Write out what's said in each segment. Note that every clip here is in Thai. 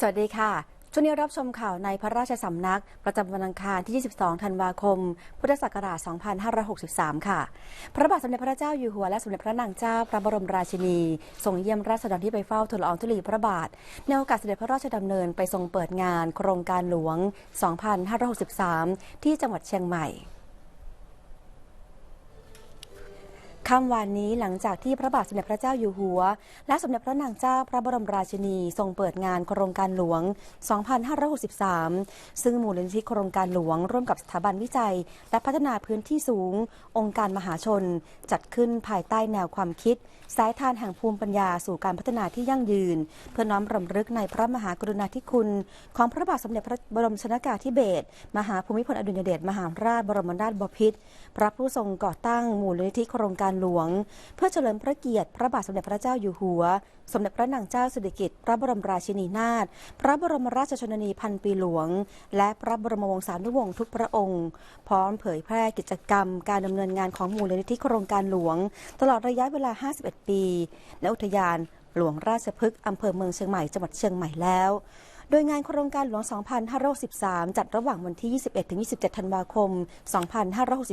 สวัสดีค่ะ ช่วงนี้รับชมข่าวในพระราชสำนัก ประจำวันอังคารที่ 22 ธันวาคม พุทธศักราช 2563 ค่ะ พระบาทสมเด็จพระเจ้าอยู่หัวและสมเด็จพระนางเจ้าพระบรมราชินีทรงเยี่ยมราษฎรที่ไปเฝ้าทูลอองธุลีพระบาท ในโอกาสเสด็จพระราชดำเนินไปทรงเปิดงาน โครงการหลวง 2563 ที่จังหวัดเชียงใหม่ ค่ำวานนี้หลังจากที่พระบาทสมเด็จพระเจ้าอยู่หัว และสมเด็จพระนางเจ้าพระบรมราชินีทรงเปิดงานโครงการหลวง 2563 ซึ่งมูลนิธิโครงการหลวง ร่วมกับสถาบันวิจัย และพัฒนาพื้นที่สูง องค์การมหาชน จัดขึ้นภายใต้แนวความคิด สายทานแห่งภูมิปัญญาสู่การพัฒนาที่ยั่งยืน เพื่อน้อมรำลึกในพระมหากรุณาธิคุณ ของพระบาทสมเด็จพระบรมชนกาธิเบศรมหาภูมิพลอดุลยเดชมหาราชบรมนาถบพิตรพระผู้ทรงก่อตั้งมูลนิธิโครงการหลวง เพื่อเฉลิมพระเกียรติพระบาทสมเด็จพระเจ้าอยู่หัว สมเด็จพระนางเจ้าสิริกิติ์พระบรมราชินีนาถพระบรมราชชนนีพันปีหลวง และพระบรมวงศานุวงศ์ทุกพระองค์ พร้อมเผยแพร่กิจกรรม การดำเนินงานของมูลนิธิโครงการหลวง ตลอดระยะเวลา 51 ปีณอุทยาน หลวงราชพฤกษ์อำเภอเมืองเชียงใหม่จังหวัดเชียงใหม่แล้ว โดยงานโครงการหลวง 2513จัดระหว่างวันที่ 21-27 ธันวาคม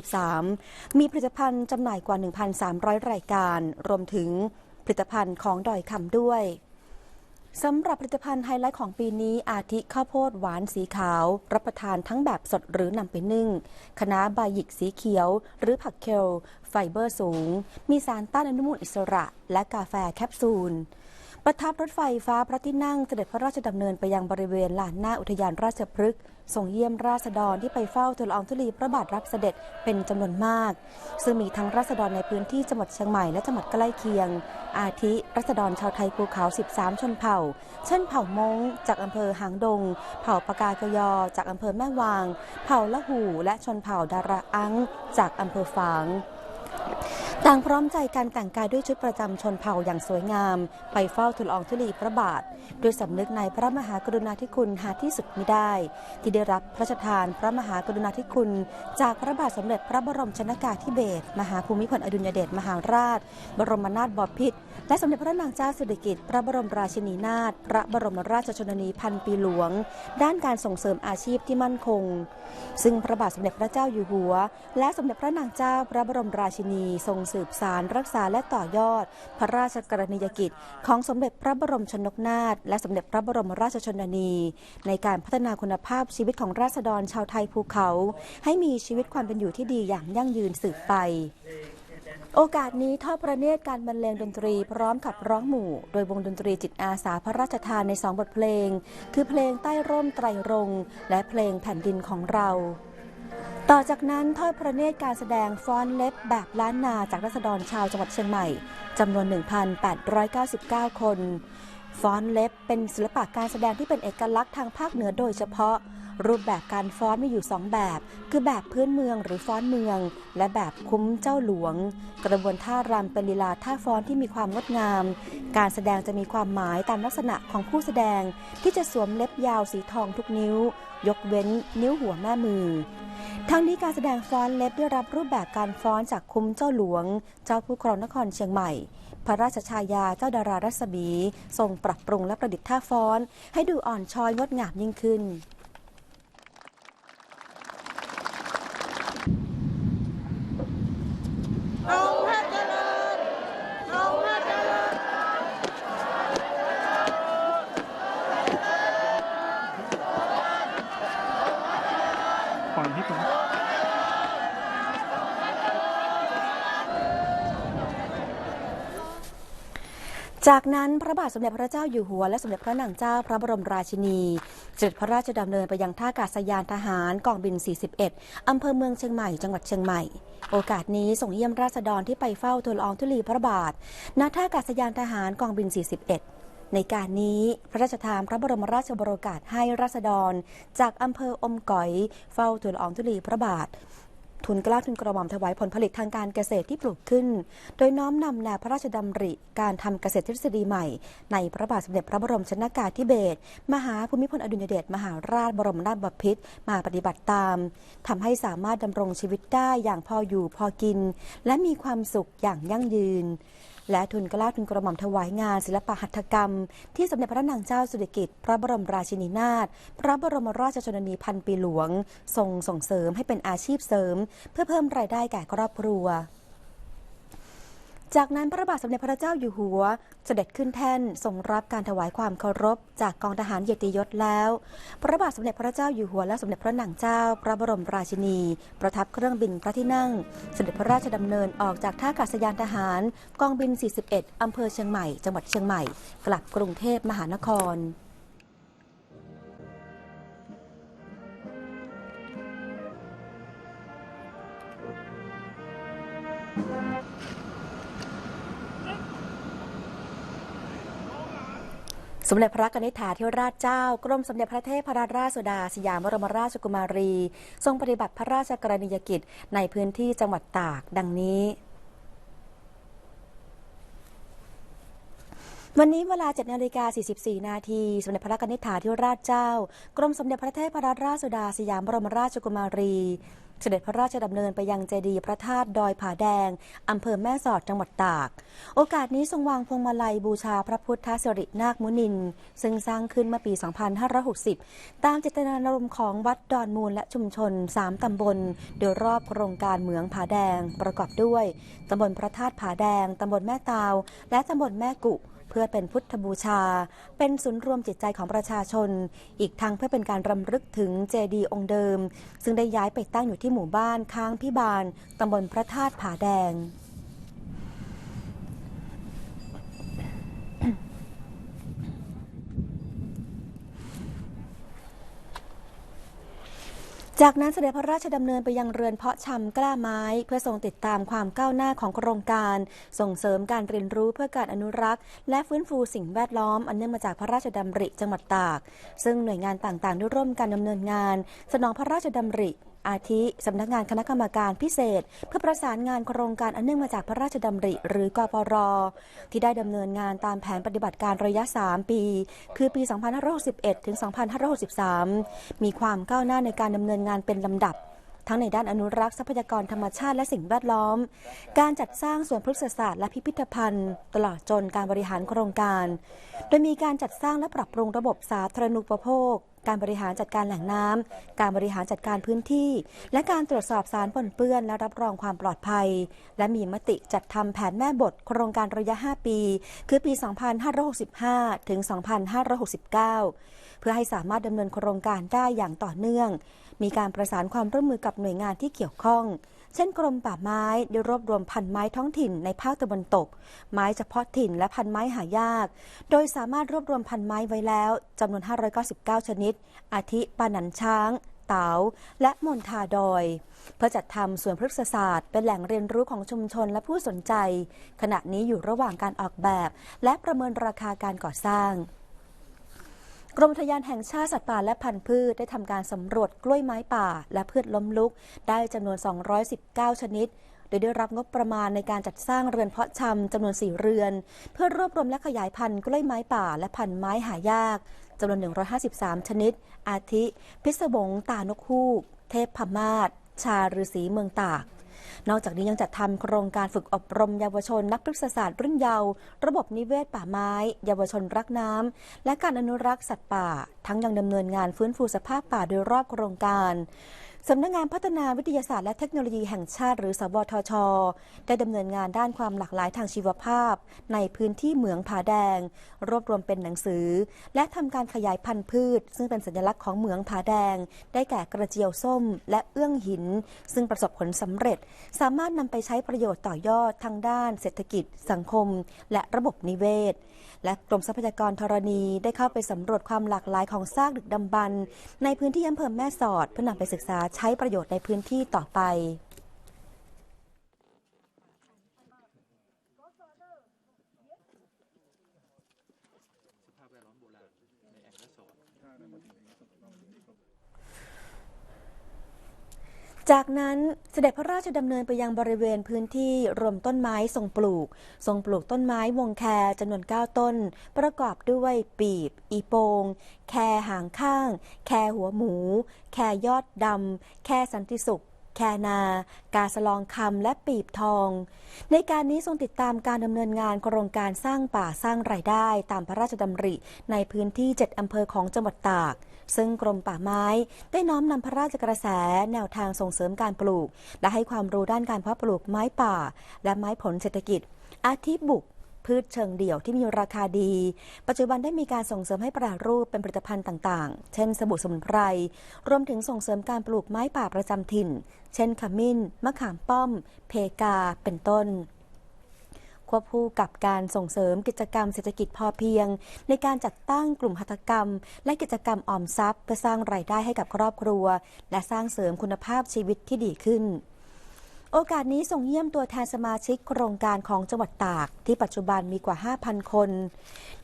2563 มีผลิตภัณฑ์จำหน่ายกว่า 1,300 รายการ รวมถึงผลิตภัณฑ์ของดอยคำด้วยสำหรับผลิตภัณฑ์ไฮไลท์ของปีนี้อาทิข้าวโพดหวานสีขาว รับประทานทั้งแบบสดหรือนำไปนึ่งคณะใบายิกสีเขียว หรือผักเคลไฟเบอร์สูง มีสารต้านอนุมูลอิสระ และกาแฟแคปซูล ประทับรถไฟฟ้าพระที่นั่งเสด็จพระราชดำเนินไปยังบริเวณลานหน้าอุทยานราชพฤกษ์ส่งเยี่ยมราษฎรที่ไปเฝ้าทูลอองธุลีพระบาทรับเสด็จเป็นจำนวนมาก ซึ่งมีทั้งราษฎรในพื้นที่จังหวัดเชียงใหม่และจังหวัดใกล้เคียง อาทิราษฎรชาวไทยภูเขา 13 ชนเผ่า เช่นเผ่ามงจากอำเภอหางดง เผ่าปากากยอ จากอำเภอแม่วาง เผ่าละหูและชนเผ่าดาราอังจากอำเภอฝาง ต่างพร้อมใจการแต่งกายด้วยชุดประจำชนเผ่าอย่างสวยงาม ไปเฝ้าทูลอองธุลีพระบาท ด้วยสำนึกในพระมหากรุณาธิคุณหาที่สุดมิได้ ที่ได้รับพระราชทานพระมหากรุณาธิคุณ จากพระบาทสมเด็จพระบรมชนกาธิเบศรมหาภูมิพลอดุลยเดชมหาราช บรมนาถบพิตรและสมเด็จพระนางเจ้าสิริกิติ์พระบรมราชินีนาถพระบรมราชชนนีพันปีหลวง ด้านการส่งเสริมอาชีพที่มั่นคง ซึ่งพระบาทสมเด็จพระเจ้าอยู่หัว และสมเด็จพระนางเจ้าพระบรมราชินีทรงสืบสารรักษาและต่อยอด พระราชกรณียกิจ ของสมเด็จพระบรมชนกนาถและสมเด็จพระบรมราชชนนี ในการพัฒนาคุณภาพชีวิตของราษฎรชาวไทยภูเขา ให้มีชีวิตความเป็นอยู่ที่ดีอย่างยั่งยืนสืบไปโอกาสนี้ทอดพระเนตรการบรรเลงดนตรีพร้อมกับร้องหมู่ โดยวงดนตรีจิตอาสาพระราชทานในสองบทเพลง คือเพลงใต้ร่มไตรรงค์และเพลงแผ่นดินของเรา ต่อจากนั้นทอดพระเนตรการแสดงฟ้อนเล็บแบบล้านนาจากรัษฎรชาวจังหวัดเชียงใหม่จำนวน 1,899 คน ฟ้อนเล็บเป็นศิลปะการแสดงที่เป็นเอกลักษณ์ทางภาคเหนือโดยเฉพาะ รูปแบบการฟ้อนมีอยู่2แบบ คือแบบพื้นเมืองหรือฟ้อนเมือง และแบบคุ้มเจ้าหลวง กระบวนท่ารำเป็นลีลาท่าฟ้อนที่มีความงดงาม การแสดงจะมีความหมายตามลักษณะของผู้แสดงที่จะสวมเล็บยาวสีทองทุกนิ้ว ยกเว้นนิ้วหัวแม่มือ ทั้งนี้การแสดงฟ้อนเล็บได้รับรูปแบบการฟ้อนจากคุ้มเจ้าหลวง เจ้าผู้ครองนครเชียงใหม่ พระราชชายาเจ้าดารารัศมี ทรงปรับปรุงและประดิษฐ์ท่าฟ้อน ให้ดูอ่อนช้อยงดงามยิ่งขึ้นเอาพระเจริญเอาพระเจริญ ปล่อยพี่ผม จากนั้นพระบาทสมเด็จพระเจ้าอยู่หัวและสมเด็จพระนางเจ้าพระบรมราชินีเสด็จพระราชดำเนินไปยังท่าอากาศยานทหารกองบิน 41 อำเภอเมืองเชียงใหม่ จังหวัดเชียงใหม่ โอกาสนี้ส่งเยี่ยมราษฎรที่ไปเฝ้าทูลอองธุลีพระบาทณท่าอากาศยานทหารกองบิน 41ในการนี้พระราชทานพระบรมราชโองการให้ราษฎร จากอำเภออมก๋อย เฝ้าทูลอองธุลีพระบาท ทุนกล้าทุนกระหม่อมถวายผลผลิตทางการเกษตรที่ปลูกขึ้น โดยน้อมนำแนวพระราชดำริการทำเกษตรทฤษฎีใหม่ ในพระบาทสมเด็จพระบรมชนากาธิเบศรมหาภูมิพลอดุลยเดชมหาราชบรมนาถบพิตรมาปฏิบัติตามทำให้สามารถดำรงชีวิตได้อย่างพออยู่พอกิน และมีความสุขอย่างยั่งยืน และทุนเกล้าทุนกระหม่อมถวายงานศิลปหัตถกรรม ที่สมเด็จพระนางเจ้าสุริกิติ์พระบรมราชินีนาถพระบรมราชชนนีพันปีหลวงทรงส่งเสริมให้เป็นอาชีพเสริม เพื่อเพิ่มรายได้แก่ครอบครัว จากนั้นพระบาทสมเด็จพระเจ้าอยู่หัว เสด็จขึ้นแท่นทรงรับการถวายความเคารพ จากกองทหารเยติยศแล้ว พระบาทสมเด็จพระเจ้าอยู่หัวและสมเด็จพระนางเจ้า พระบรมราชินี ประทับเครื่องบินพระที่นั่ง เสด็จพระราชดำเนินออกจากท่าอากาศยานทหาร กองบิน 41 อำเภอเชียงใหม่ จังหวัดเชียงใหม่ กลับกรุงเทพมหานคร สมเด็จพระกนิษฐาธิราชเจ้ากรมสมเด็จพระเทพรัตนราชสุดาสยามบรมราชกุมารี ทรงปฏิบัติพระราชกรณียกิจในพื้นที่จังหวัดตาก ดังนี้ วันนี้เวลา7นาฬิกา44 นาทีสมเด็จพระกนิษฐาธิราชเจ้า กรมสมเด็จพระเทพรัตนราชสุดาสยามบรมราชกุมารี เสด็จพระราชดำเนินไปยังเจดีย์พระธาตุดอยผาแดง อำเภอแม่สอดจังหวัดตาก โอกาสนี้ทรงวางพวงมาลัยบูชาพระพุทธสิรินาคมุนิน ซึ่งสร้างขึ้นเมื่อปี 2560 ตามเจตนารมณ์ของวัดดอนมูลและชุมชน 3 ตำบล โดยรอบโครงการเหมืองผาแดงประกอบด้วย ตำบลพระธาตุผาแดง ตำบลแม่ตาว และตำบลแม่กุ พื่อเป็นพุทธบูชา เป็นศูนย์รวมจิตใจของประชาชน อีกทั้งเพื่อเป็นการรำลึกถึงเจดีย์องค์เดิม ซึ่งได้ย้ายไปตั้งอยู่ที่หมู่บ้านค้างพิบาลตำบลพระธาตุผาแดง จากนั้นเสด็จพระราชดำเนินไปยังเรือนเพาะชำกล้าไม้ เพื่อทรงติดตามความก้าวหน้าของโครงการ ส่งเสริมการเรียนรู้เพื่อการอนุรักษ์ และฟื้นฟูสิ่งแวดล้อมอันเนื่องมาจากพระราชดำริจังหวัดตาก ซึ่งหน่วยงานต่างๆได้ร่วมกันดำเนินงาน สนองพระราชดำริ อาทิสำนักงานคณะกรรมการพิเศษ เพื่อประสานงานโครงการอันเนื่องมาจากพระราชดำริ หรือกปร ที่ได้ดำเนินงานตามแผนปฏิบัติการระยะ 3 ปี คือปี 2561 ถึง 2563 มีความก้าวหน้าในการดำเนินงานเป็นลำดับทั้งในด้านอนุรักษ์ทรัพยากรธรรมชาติและสิ่งแวดล้อม การจัดสร้างสวนพฤกษศาสตร์และพิพิธภัณฑ์ ตลอดจนการบริหารโครงการ โดยมีการจัดสร้างและปรับปรุงระบบสาธารณูปโภค การบริหารจัดการแหล่งน้ำการบริหารจัดการพื้นที่ และการตรวจสอบสารปนเปื้อนและรับรองความปลอดภัย และมีมติจัดทำแผนแม่บทโครงการระยะ 5 ปี คือปี 2565 ถึง 2569 เพื่อให้สามารถดำเนินโครงการได้อย่างต่อเนื่อง มีการประสานความร่วมมือกับหน่วยงานที่เกี่ยวข้อง เช่นกรมป่าไม้ได้รวบรวมพันไม้ท้องถิ่นในภาคตะวันตก ไม้เฉพาะถิ่นและพันไม้หายาก โดยสามารถรวบรวมพันไม้ไว้แล้วจำนวน 599 ชนิด อาทิปานันช้างเต๋าและมณฑาดอย เพื่อจัดทำสวนพฤกษศาสตร์เป็นแหล่งเรียนรู้ของชุมชนและผู้สนใจ ขณะนี้อยู่ระหว่างการออกแบบ และประเมินราคาการก่อสร้าง กรมทยานแห่งชาติสัตว์ป่าและพันธุ์พืชได้ทำการสำรวจกล้วยไม้ป่า และพืชล้มลุก ได้จำนวน 219 ชนิด โดยได้รับงบประมาณในการจัดสร้างเรือนเพาะชำจำนวน 4 เรือน เพื่อรวบรวมและขยายพันธุ์กล้วยไม้ป่าและพันธุ์ไม้หายากจำนวน 153 ชนิด อาทิ พิศวงตานกฮูก เทพพมาศชาฤาษีเมืองตาก นอกจากนี้ยังจัดทำโครงการฝึกอบรมเยาวชนนักพฤกษศาสตร์รุ่นเยาว์ระบบนิเวศป่าไม้ เยาวชนรักน้ำและการอนุรักษ์สัตว์ป่า ทั้งยังดำเนินงานฟื้นฟูสภาพป่าโดยรอบโครงการ สำนักงานพัฒนาวิทยาศาสตร์และเทคโนโลยีแห่งชาติหรือ สวทช ได้ดำเนินงานด้านความหลากหลายทางชีวภาพ ในพื้นที่เหมืองผาแดง รวบรวมเป็นหนังสือ และทำการขยายพันธุ์พืช ซึ่งเป็นสัญลักษณ์ของเหมืองผาแดง ได้แก่กระเจียวส้ม และเอื้องหิน ซึ่งประสบผลสำเร็จ สามารถนำไปใช้ประโยชน์ต่อยอดทางด้าน เศรษฐกิจ สังคม และระบบนิเวศ และกรมทรัพยากรธรณีได้เข้าไปสำรวจความหลากหลายของซากดึกดำบรรในพื้นที่อำเภอแม่สอดเพื่อนำไปศึกษาใช้ประโยชน์ในพื้นที่ต่อไป จากนั้นเสด็จพระราชดำเนินไปยังบริเวณพื้นที่รวมต้นไม้ทรงปลูก ทรงปลูกต้นไม้วงแคจำนวน 9 ต้น ประกอบด้วยปีบ อีโปง แคหางข้าง แคหัวหมู แคยอดดำ แคสันติสุข แคนา กาสลองคำและปีบทอง ในการนี้ทรงติดตามการดำเนินงานโครงการสร้างป่าสร้างรายได้ ตามพระราชดำริในพื้นที่ 7อำเภอของจังหวัดตาก ซึ่งกรมป่าไม้ได้น้อมนำพระราชกระแสแนวทางส่งเสริมการปลูก และให้ความรู้ด้านการเพาะปลูกไม้ป่า และไม้ผลเศรษฐกิจ อาทิบุกพืชเชิงเดี่ยวที่มีราคาดี ปัจจุบันได้มีการส่งเสริมให้แปรรูปเป็นผลิตภัณฑ์ต่างๆ เช่น สบู่สมุนไพร รวมถึงส่งเสริมการปลูกไม้ป่าประจำถิ่น เช่นขมิ้น มะขามป้อม เพกา เป็นต้น ควบคู่กับการส่งเสริมกิจกรรมเศรษฐกิจพอเพียง ในการจัดตั้งกลุ่มหัตถกรรม และกิจกรรมออมทรัพย์ เพื่อสร้างรายได้ให้กับครอบครัว และสร้างเสริมคุณภาพชีวิตที่ดีขึ้นโอกาสนี้ส่งเยี่ยมตัวแทนสมาชิกโครงการของจังหวัดตาก ที่ปัจจุบันมีกว่า 5,000 คน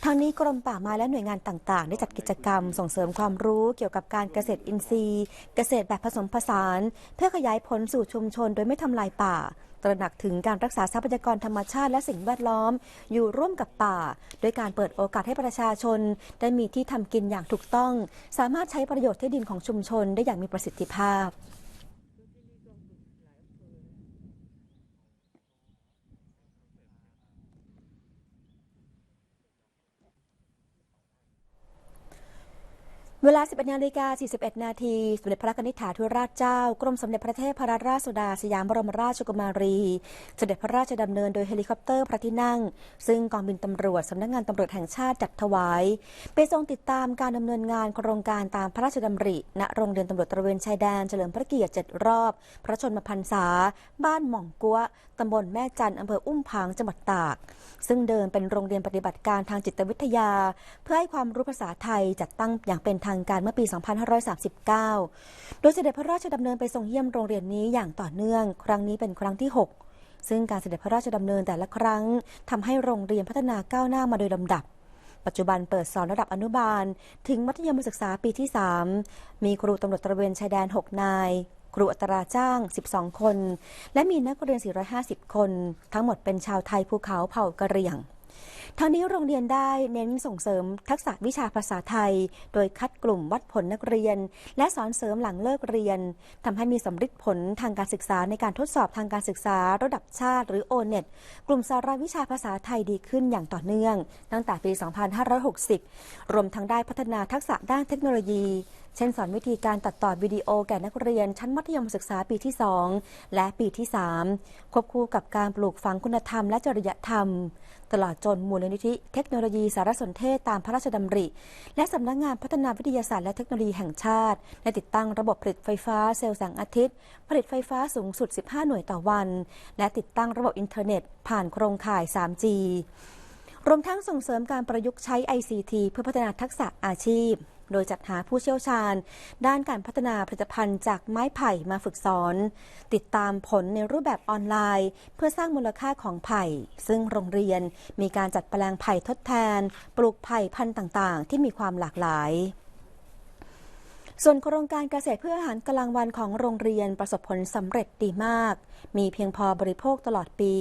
ทางนี้กรมป่าไม้และหน่วยงานต่าง ๆ ได้จัดกิจกรรมส่งเสริมความรู้เกี่ยวกับการเกษตรอินทรีย์ เกษตรแบบผสมผสาน เพื่อขยายผลสู่ชุมชนโดยไม่ทำลายป่า ตระหนักถึงการรักษาทรัพยากรธรรมชาติและสิ่งแวดล้อม อยู่ร่วมกับป่า โดยการเปิดโอกาสให้ประชาชน ได้มีที่ทำกินอย่างถูกต้อง สามารถใช้ประโยชน์ที่ดินของชุมชนได้อย่างมีประสิทธิภาพ เวลา 11นาฬิกา41 นาทีสมเด็จพระนิธิถาธิราชเจ้า กรมสมเด็จพระเทพรัตนราชสุดาสยามบรมราชกุมารีเสด็จพระราชดำเนินโดยเฮลิคอปเตอร์พระที่นั่ง ซึ่งกองบินตำรวจสำนักงานตำรวจแห่งชาติจัดถวาย ไปทรงติดตามการดำเนินงานโครงการตามพระราชดำริ ณโรงเรียนตำรวจตระเวนชายแดนเฉลิมพระเกียรติ7รอบ พระชนมพรรษา บ้านหม่องกัวตำบลแม่จันทร์อำเภออุ้มผางจังหวัดตาก ซึ่งเดิมเป็นโรงเรียนปฏิบัติการทางจิตวิทยา เพื่อให้ความรู้ภาษาไทยจัดตั้งอย่างเป็นทางการเมื่อปี 2539 โดยเสด็จพระราชดำเนินไปทรงเยี่ยมโรงเรียนนี้อย่างต่อเนื่อง ครั้งนี้เป็นครั้งที่ 6 ซึ่งการเสด็จพระราชดำเนินแต่ละครั้งทำให้โรงเรียนพัฒนาก้าวหน้ามาโดยลำดับ ปัจจุบันเปิดสอนระดับอนุบาล ถึงมัธยมศึกษาปีที่ 3 มีครูตำรวจตระเวนชายแดน 6 นายครูอัตราจ้าง 12 คน และมีนักเรียน 450 คน ทั้งหมดเป็นชาวไทยภูเขาเผ่ากะเหรี่ยง ทางนี้โรงเรียนได้เน้นส่งเสริมทักษะวิชาภาษาไทย โดยคัดกลุ่มวัดผลนักเรียน และสอนเสริมหลังเลิกเรียนทำให้มีสำฤทธิ์ผลทางการศึกษาในการทดสอบทางการศึกษาระดับชาติหรือโอเน็ตกลุ่มสาระวิชาภาษาไทยดีขึ้นอย่างต่อเนื่อง ตั้งแต่ปี 2560 รวมทั้งได้พัฒนาทักษะด้านเทคโนโลยี เช่นสอนวิธีการตัดต่อวิดีโอแก่นักเรียน ชั้นมัธยมศึกษาปีที่ 2 และปีที่ 3 ควบคู่กับการปลูกฝังคุณธรรมและจริยธรรม ตลอดจนมูลนิธิเทคโนโลยีสารสนเทศตามพระราชดำริ และสำนักงานพัฒนาวิทยาศาสตร์และเทคโนโลยีแห่งชาติได้ติดตั้งระบบผลิตไฟฟ้าเซลล์แสงอาทิตย์ ผลิตไฟฟ้าสูงสุด 15 หน่วยต่อวัน และติดตั้งระบบอินเทอร์เน็ต ผ่านโครงข่าย 3G รวมทั้งส่งเสริมการประยุกต์ใช้ ICT เพื่อพัฒนาทักษะอาชีพ โดยจัดหาผู้เชี่ยวชาญ ด้านการพัฒนาผลิตภัณฑ์จากไม้ไผ่มาฝึกสอน ติดตามผลในรูปแบบออนไลน์ เพื่อสร้างมูลค่าของไผ่ ซึ่งโรงเรียนมีการจัดแปลงไผ่ทดแทน ปลูกไผ่พันธุ์ต่างๆ ที่มีความหลากหลายส่วนโครงการเกษตรเพื่ออาหารกลางวันของโรงเรียนประสบผลสำเร็จดีมาก มีเพียงพอบริโภคตลอดปี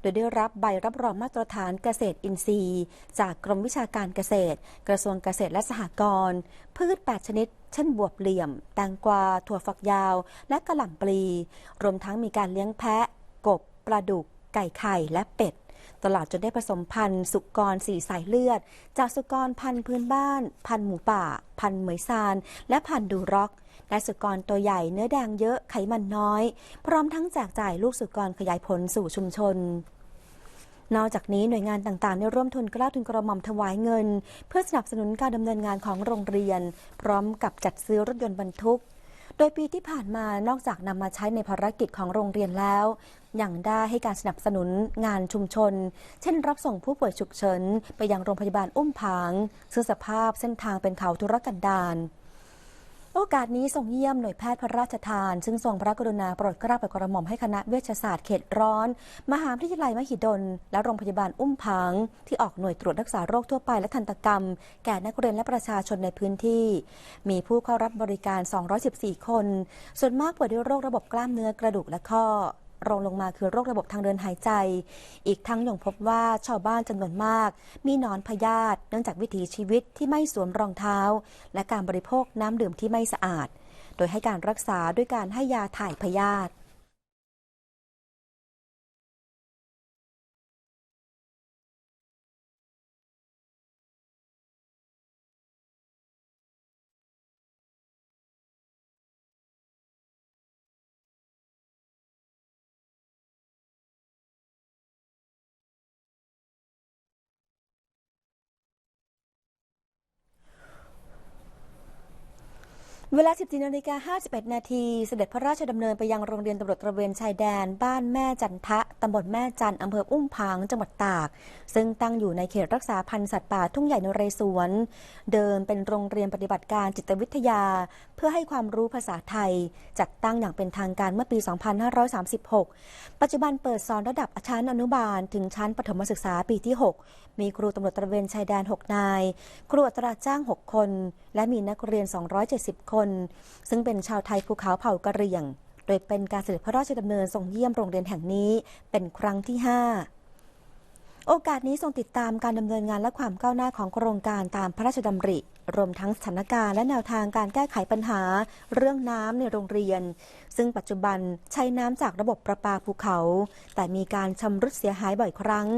โดยได้รับใบรับรองมาตรฐานเกษตรอินทรีย์ จากกรมวิชาการเกษตร กระทรวงเกษตรและสหกรณ์พืช 8 ชนิด เช่นบวบเหลี่ยม แตงกวา ถั่วฝักยาว และกระหล่ำปลี รวมทั้งมีการเลี้ยงแพะ กบ ปลาดุก ไก่ไข่ และเป็ดตลอดจนได้ผสมพันธุ์สุกรสีสายเลือด จากสุกรพันธุ์พื้นบ้าน พันธุ์หมูป่า พันธุ์เหมยซาน และพันธุ์ดูร็อก และสุกรตัวใหญ่เนื้อแดงเยอะไขมันน้อย พร้อมทั้งแจกจ่ายลูกสุกรขยายผลสู่ชุมชนนอกจากนี้หน่วยงานต่างๆ ได้ร่วมทุนกล้าทุนกระหม่อมถวายเงิน เพื่อสนับสนุนการดำเนินงานของโรงเรียน พร้อมกับจัดซื้อรถยนต์บรรทุก โดยปีที่ผ่านมานอกจากนำมาใช้ในภารกิจของโรงเรียนแล้วยังได้ให้การสนับสนุนงานชุมชน เช่นรับส่งผู้ป่วยฉุกเฉินไปยังโรงพยาบาลอุ้มผางซึ่งสภาพเส้นทางเป็นเขาทุรกันดาร โอกาสนี้ส่งเยี่ยมหน่วยแพทย์พระราชทาน ซึ่งทรงพระกรุณาโปรดเกล้าโปรดกระหม่อมให้คณะเวชศาสตร์เขตร้อน มหาวิทยาลัยมหิดล และโรงพยาบาลอุ้มผางที่ออกหน่วยตรวจรักษาโรคทั่วไปและทันตกรรม แก่นักเรียนและประชาชนในพื้นที่ มีผู้เข้ารับบริการ 214 คน ส่วนมากป่วยด้วยโรคระบบกล้ามเนื้อกระดูกและข้อ รองลงมาคือโรคระบบทางเดินหายใจ อีกทั้งยังพบว่าชาวบ้านจำนวนมาก มีนอนพยาธิเนื่องจากวิถีชีวิตที่ไม่สวมรองเท้า และการบริโภคน้ำดื่มที่ไม่สะอาด โดยให้การรักษาด้วยการให้ยาถ่ายพยาธิ เวลา 14นาฬิกา51 นาที เสด็จพระราชดำเนินไปยังโรงเรียนตำรวจตระเวนชายแดน บ้านแม่จันทะ ตำบลแม่จันอำเภออุ้มผาง จังหวัดตาก ซึ่งตั้งอยู่ในเขตรักษาพันธุ์สัตว์ป่าทุ่งใหญ่นเรศวร เดิมเป็นโรงเรียนปฏิบัติการจิตวิทยา เพื่อให้ความรู้ภาษาไทย จัดตั้งอย่างเป็นทางการเมื่อปี 2536 ปัจจุบันเปิดสอนระดับชั้นอนุบาล ถึงชั้นประถมศึกษาปีที่ 6 มีครูตำรวจตระเวนชายแดน 6 นาย ครูอัตราจ้าง 6 คน และมีนักเรียน 270 คนซึ่งเป็นชาวไทยภูเขาเผ่ากะเหรี่ยง โดยเป็นการเสด็จพระราชดำเนินทรงเยี่ยมโรงเรียนแห่งนี้เป็นครั้งที่ 5 โอกาสนี้ทรงติดตามการดำเนินงานและความก้าวหน้าของโครงการตามพระราชดำริ รวมทั้งสถานการณ์และแนวทางการแก้ไขปัญหา เรื่องน้ำในโรงเรียน ซึ่งปัจจุบันใช้น้ำจากระบบประปาภูเขา แต่มีการชำรุดเสียหายบ่อยครั้ง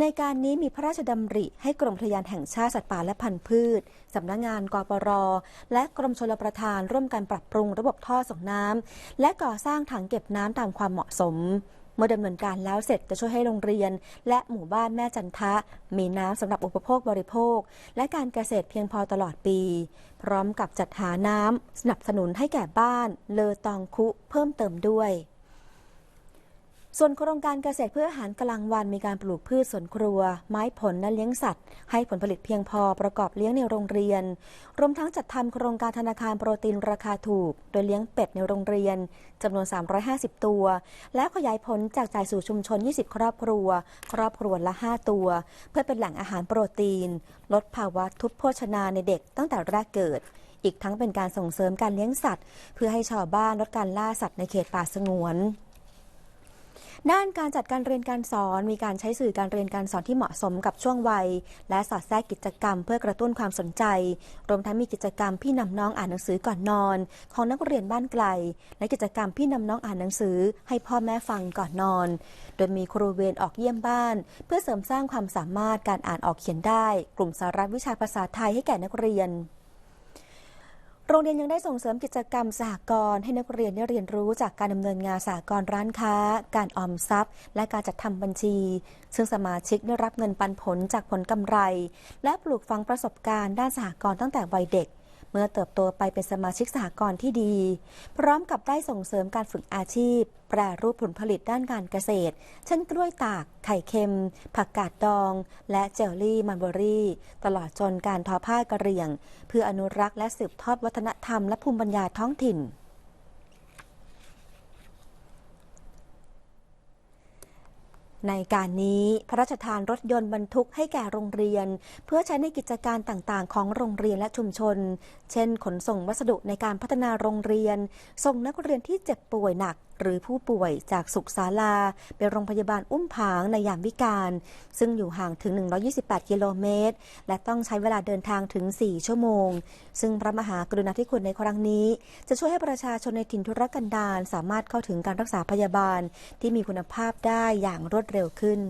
ในการนี้มีพระราชดำริ ให้กรมอุทยานแห่งชาติสัตว์ป่าและพันธุ์พืชสำนักงานกปร และกรมชลประทานร่วมกันปรับปรุงระบบท่อส่งน้ำและก่อสร้างถังเก็บน้ำตามความเหมาะสม เมื่อดำเนินการแล้วเสร็จจะช่วยให้โรงเรียน และหมู่บ้านแม่จันทะ มีน้ำสำหรับอุปโภคบริโภค และการเกษตรเพียงพอตลอดปี พร้อมกับจัดหาน้ำสนับสนุนให้แก่บ้าน เลอตองคุเพิ่มเติมด้วย ส่วนโครงการเกษตรเพื่ออาหารกลางวันมีการปลูกพืชสวนครัว ไม้ผลและเลี้ยงสัตว์ ให้ผลผลิตเพียงพอประกอบเลี้ยงในโรงเรียน รวมทั้งจัดทำโครงการธนาคารโปรตีนราคาถูก โดยเลี้ยงเป็ดในโรงเรียนจำนวน 350 ตัว แล้วขยายผลจากจ่ายสู่ชุมชน 20 ครอบครัว ครอบครัวละ 5 ตัว เพื่อเป็นแหล่งอาหารโปรตีน ลดภาวะทุพโภชนาในเด็กตั้งแต่แรกเกิดอีกทั้งเป็นการส่งเสริมการเลี้ยงสัตว์ เพื่อให้ชาวบ้านลดการล่าสัตว์ในเขตป่าสงวน ด้านการจัดการเรียนการสอนมีการใช้สื่อการเรียนการสอนที่เหมาะสมกับช่วงวัย และสอดแทรกกิจกรรมเพื่อกระตุ้นความสนใจ รวมทั้งมีกิจกรรมพี่นำน้องอ่านหนังสือก่อนนอน ของนักเรียนบ้านไกล และกิจกรรมพี่นำน้องอ่านหนังสือ ให้พ่อแม่ฟังก่อนนอน โดยมีครูเวรออกเยี่ยมบ้าน เพื่อเสริมสร้างความสามารถการอ่านออกเขียนได้ กลุ่มสาระวิชาภาษาไทยให้แก่นักเรียน โรงเรียนยังได้ส่งเสริมกิจกรรมสหกรณ์ให้นักเรียนได้เรียนรู้จากการดำเนินงานสหกรณ์ร้านค้า การออมทรัพย์ และการจัดทำบัญชี ซึ่งสมาชิกได้รับเงินปันผลจากผลกำไร และปลูกฝังประสบการณ์ด้านสหกรณ์ตั้งแต่วัยเด็ก เมื่อเติบโตไปเป็นสมาชิกสหกรณ์ที่ดี พร้อมกับได้ส่งเสริมการฝึกอาชีพ แปรรูปผลผลิตด้านการเกษตร เช่นกล้วยตาก ไข่เค็ม ผักกาดดอง และเจลลี่มันเบอรี่ ตลอดจนการทอผ้ากระเรียง เพื่ออนุรักษ์และสืบทอดวัฒนธรรมและภูมิปัญญาท้องถิ่น ในการนี้พระราชทานรถยนต์บรรทุกให้แก่โรงเรียน เพื่อใช้ในกิจการต่างๆ ของโรงเรียนและชุมชน เช่น ขนส่งวัสดุในการพัฒนาโรงเรียน ส่งนักเรียนที่เจ็บป่วยหนัก หรือผู้ป่วยจากสุขศาลาไปโรงพยาบาลอุ้มผางในยามวิกาลซึ่งอยู่ห่างถึง 128 กิโลเมตร และต้องใช้เวลาเดินทางถึง 4 ชั่วโมง ซึ่งพระมหากรุณาธิคุณในครั้งนี้ จะช่วยให้ประชาชนในถิ่นทุรกันดารสามารถเข้าถึงการรักษาพยาบาลที่มีคุณภาพได้อย่างรวดเร็วขึ้น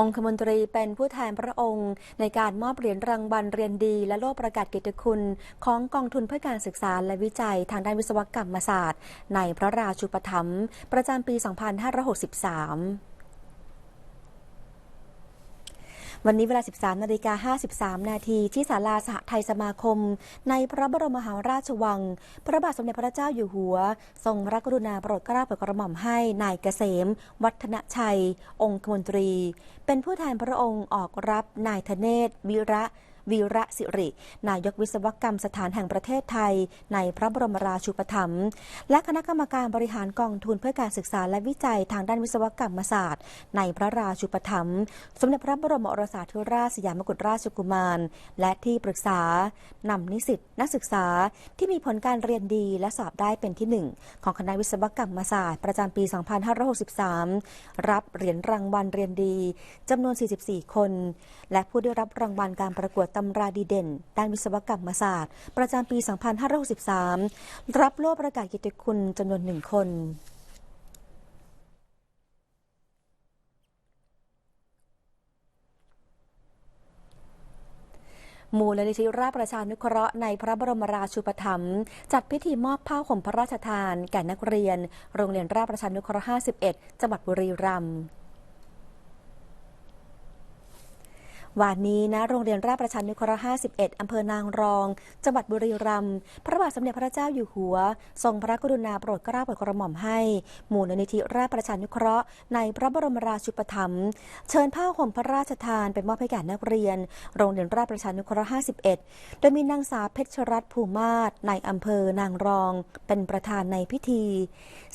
องคมนตรีเป็นผู้แทนพระองค์ ในการมอบเหรียญรางวัลเรียนดี และโล่ประกาศเกียรติคุณ ของกองทุนเพื่อการศึกษาและวิจัยทางด้านวิศวกรรมศาสตร์ ในพระราชูปถัมภ์ประจำปี 2563 วันนี้เวลา 13 นาฬิกา 53 นาทีที่ศาลาสหไทยสมาคม ในพระบรมมหาราชวัง พระบาทสมเด็จพระเจ้าอยู่หัว ทรงรักรุณาโปรดเกล้าโปรดกระหม่อมให้นายเกษม วัฒนชัย องคมนตรี เป็นผู้แทนพระองค์ออกรับนายธเนศวิระ วีระสิริ นายกวิศวกรรมสถานแห่งประเทศไทย ในพระบรมราชูปถัมภ์และคณะกรรมการบริหารกองทุนเพื่อการศึกษาและวิจัยทางด้านวิศวกรรมศาสตร์ ในพระราชูปถัมภ์สมเด็จพระบรมโอรสาธิราชสยามกุฎราชกุมาร และที่ปรึกษานำนิสิตนักศึกษาที่มีผลการเรียนดีและสอบได้เป็นที่หนึ่งของคณะวิศวกรรมศาสตร์ประจำปี 2563 รับเหรียญรางวัลเรียนดีจำนวน 44 คน และผู้ได้รับรางวัลการประกวดตำราดีเด่น ด้านวิศวกรรมศาสตร์ ประจำปี 2563 รับโล่ประกาศเกียรติคุณจำนวนหนึ่งคนมูลนิธิราชประชานุเคราะห์ในพระบรมราชูปถัมภ์จัดพิธีมอบผ้าห่มพระราชทาน แก่นักเรียน โรงเรียนราชประชานุเคราะห์ 51 จังหวัดบุรีรัมย์ วันนี้นะโรงเรียนราชประชานุเคราะห์51 อำเภอนางรอง จังหวัดบุรีรัมย์ พระบาทสมเด็จพระเจ้าอยู่หัว ทรงพระกรุณาโปรดเกล้าโปรดกระหม่อมให้ หมูลนิธิราชประชานุเคราะห์ในพระบรมราชูปถัมภ์ เชิญผ้าห่มพระราชทานไปมอบให้แก่นักเรียน โรงเรียนราชประชานุเคราะห์51 โดยมีนางสาวเพชรรัตน์ภูมาศในอำเภอนางรอง เป็นประธานในพิธี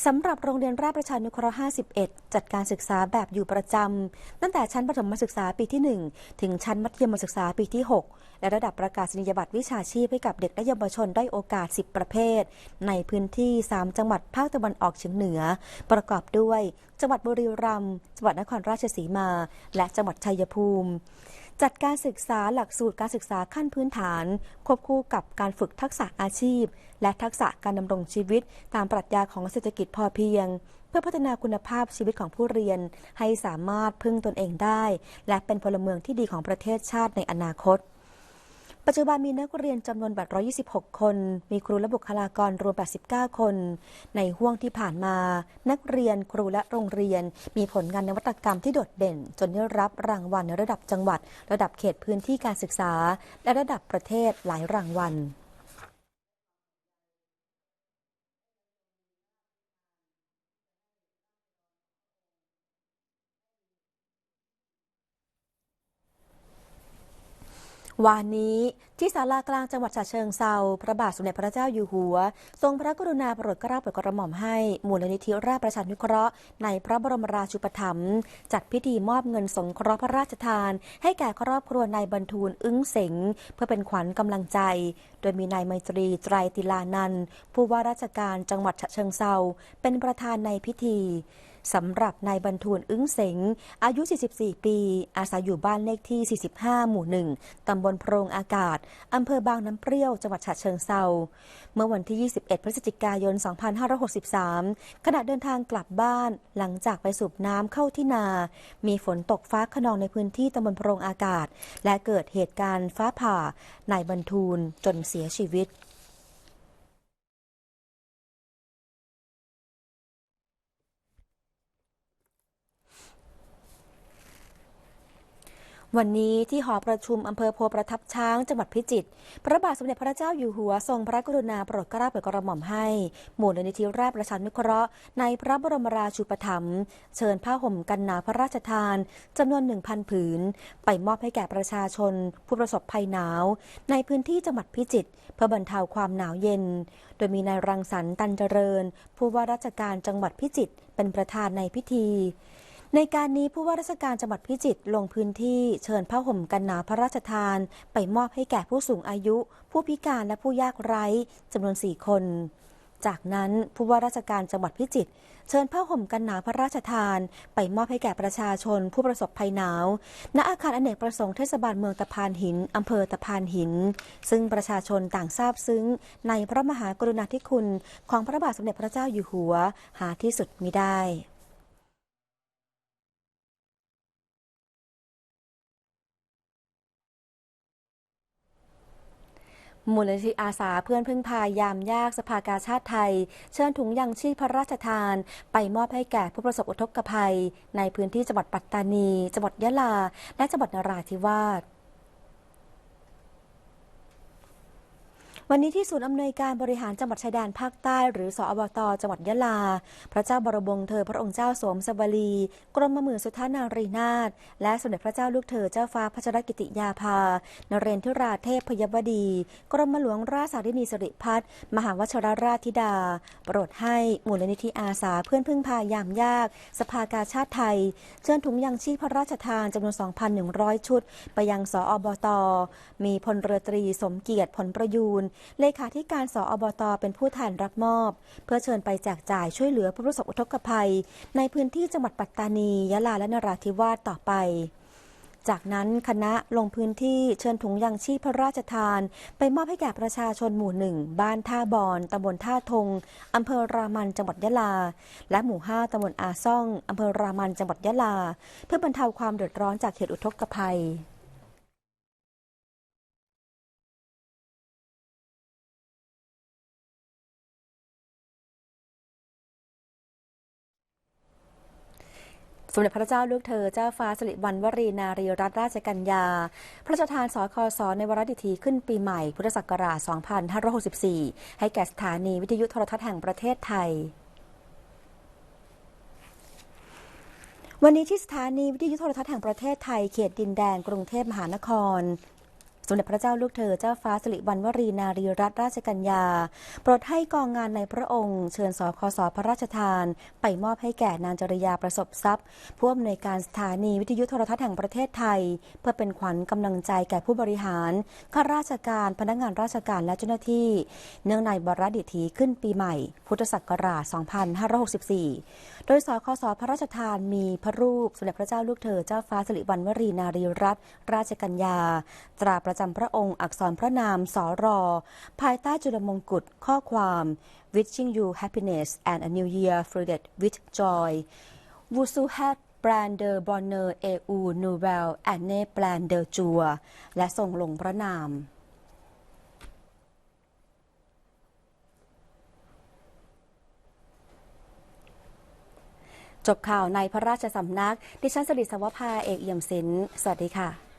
สำหรับโรงเรียนราชประชานุเคราะห์51 จัดการศึกษาแบบอยู่ประจำตั้งแต่ชั้นประถมศึกษาปีที่ 1 ถึงชั้นมัธยมศึกษาปีที่ 6 และระดับประกาศนียบัตรวิชาชีพให้กับเด็กและเยาวชนได้โอกาส 10 ประเภท ในพื้นที่ 3 จังหวัดภาคตะวันออกเฉียงเหนือ ประกอบด้วย จังหวัดบุรีรัมย์จังหวัดนครราชสีมา และจังหวัดชัยภูมิจัดการศึกษาหลักสูตรการศึกษาขั้นพื้นฐาน ควบคู่กับการฝึกทักษะอาชีพ และทักษะการดำรงชีวิตตามปรัชญาของเศรษฐกิจพอเพียง พื่อพัฒนาคุณภาพชีวิตของผู้เรียน ให้สามารถพึ่งตนเองได้ และเป็นพลเมืองที่ดีของประเทศชาติในอนาคตปัจจุบันมีนักเรียนจำนวน826 คน มีครูและบุคลากรรวม 89 คน ในห่วงที่ผ่านมา นักเรียนครูและโรงเรียน มีผลงานนวัตกรรมที่โดดเด่น จนได้รับรางวัลในระดับจังหวัด ระดับเขตพื้นที่การศึกษา และระดับประเทศหลายรางวัล วานนี้ที่ศาลากลางจังหวัดฉะเชิงเซาพระบาทสมเด็จพระเจ้าอยู่หัว ทรงพระกรุณาโปรดเกล้าโปรดกระหม่อมให้มูลนิธิราชประชานุเคราะห์ในพระบรมราชูปถัมภ์จัดพิธีมอบเงินสงเคราะห์พระราชทาน ให้แก่ครอบครัวนายบรรทูลอึ้งเสงเพื่อเป็นขวัญกำลังใจ โดยมีนายไมตรีไตรติลานันผู้ว่าราชการจังหวัดฉะเชิงเซาเป็นประธานในพิธี สำหรับนายบรรทูลอึ้งเสง อายุ 44 ปี อาศัยอยู่บ้านเลขที่ 45 หมู่1ตำบลโพรงอากาศอำเภอบางน้ำเปรี้ยว จังหวัดฉะเชิงเซาเมื่อวันที่ 21 พฤศจิกายน 2563 ขณะเดินทางกลับบ้านหลังจากไปสูบน้ำเข้าที่นา มีฝนตกฟ้าขนองในพื้นที่ตำบลโพรงอากาศ และเกิดเหตุการณ์ฟ้าผ่านายบรรทูลจนเสียชีวิต วันนี้ที่หอประชุมอำเภอโพประทับช้างจังหวัดพิจิตร พระบาทสมเด็จพระเจ้าอยู่หัวทรงพระกรุณาโปรดเกล้าโปรดกระหม่อมให้ หมูลนิธิราชประชานุเคราะห์ในพระบรมราชูปถัมภ์เชิญผ้าห่มกันหนาวพระราชทานจำนวน 1,000 ผืน ไปมอบให้แก่ประชาชน ผู้ประสบภัยหนาว ในพื้นที่จังหวัดพิจิตรเพื่อบรรเทาความหนาวเย็น โดยมีนายรังสรรค์ตันเจริญ ผู้ว่าราชการจังหวัดพิจิตรเป็นประธานในพิธี ในการนี้ผู้ว่าราชการจังหวัดพิจิตรลงพื้นที่เชิญผ้าห่มกันหนาวพระราชทาน ไปมอบให้แก่ผู้สูงอายุ ผู้พิการและผู้ยากไร้จำนวนสี่คน จากนั้นผู้ว่าราชการจังหวัดพิจิตรเชิญผ้าห่มกันหนาวพระราชทาน ไปมอบให้แก่ประชาชนผู้ประสบภัยหนาว ณอาคารอเนกประสงค์เทศบาลเมืองตะพานหินอำเภอตะพานหิน ซึ่งประชาชนต่างทราบซึ้ง ในพระมหากรุณาธิคุณของพระบาทสมเด็จพระเจ้าอยู่หัว หาที่สุดมิได้ มูลนิธิอาสาเพื่อนพึ่งพายามยากสภากาชาติไทย เชิญถุงยังชีพพระราชทาน ไปมอบให้แก่ผู้ประสบอุทกภัย ในพื้นที่จังหวัดปัตตานี จังหวัดยะลา และจังหวัดนราธิวาส วันนี้ที่ศูนย์อำนวยการบริหารจังหวัดชายแดนภาคใต้ หรือสอบตจังหวัดยะลา พระเจ้าบรมวงศ์เธอพระองค์เจ้าสมสวลี กรมมื่นสุทานารีนาถและสมเด็จพระเจ้าลูกเธอเจ้าฟ้าพัชรกิติยาภานเรนทิราเทพพยบดี กรมหลวงราชสารินีสิริพัฒน์มหาวชรราชธิดา โปรดให้มูลนิธิอาสาเพื่อนพึ่งพายามยาก สภากาชาติไทย เชิญถุงยังชีพพระราชทานจำนวน 2,100 ชุด ไปยังสออบต มีพลเรือตรีสมเกียรติผลประยูนเลขาธิการสออบตเป็นผู้แทนรับมอบ เพื่อเชิญไปแจกจ่ายช่วยเหลือผู้ประสบอุทกภัย ในพื้นที่จังหวัดปัตตานี ยะลาและนราธิวาสต่อไปจากนั้นคณะลงพื้นที่เชิญถุงยังชีพพระราชทาน ไปมอบให้แก่ประชาชนหมู่หนึ่งบ้านท่าบอนตำบลท่าทงอำเภอรามันจังหวัดยะลา และหมู่ห้าตำบลอาซ่องอำเภอรามันจังหวัดยะลา เพื่อบรรเทาความเดือดร้อนจากเหตุอุทกภัย สมเด็จพระเจ้าลูกเธอเจ้าฟ้าสิริวัณวรีนารีรัตนราชกัญญา พระราชทานสคสในวาระดิถีขึ้นปีใหม่ พุทธศักราช 2564 ให้แก่สถานีวิทยุโทรทัศน์แห่งประเทศไทยวันนี้ที่สถานีวิทยุโทรทัศน์แห่งประเทศไทยเขตดินแดงกรุงเทพมหานคร สมเด็จพระเจ้าลูกเธอเจ้าฟ้าสิริวัณวรีนารีรัตนราชกัญญา โปรดให้กองงานในพระองค์ เชิญสคสพระราชทาน ไปมอบให้แก่นางจริยาประสบทรัพย์ ผู้อำนวยการสถานีวิทยุโทรทัศน์แห่งประเทศไทย เพื่อเป็นขวัญกำลังใจแก่ผู้บริหารข้าราชการพนักงานราชการและเจ้าหน้าที่ เนื่องในบรดิถีขึ้นปีใหม่ พุทธศักราช 2564 โดยสคสพระราชทานมีพระรูปสมเด็จพระเจ้าลูกเธอเจ้าฟ้าสิริวัณวรีนารีรัตนราชกัญญาตราประจำพระองค์อักษรพระนามสอรอ ภายใต้จุลมงกุฎข้อความ Wishing you happiness and a new year filled with joy w o u s u hat Brander Bonner EU Nouvelle Année Pleine de Joie และทรงลงพระนามจบข่าวในพระราชสำนัก ดิฉันสริสวภาเอกเอี่ยมศิลป์สวัสดีค่ะ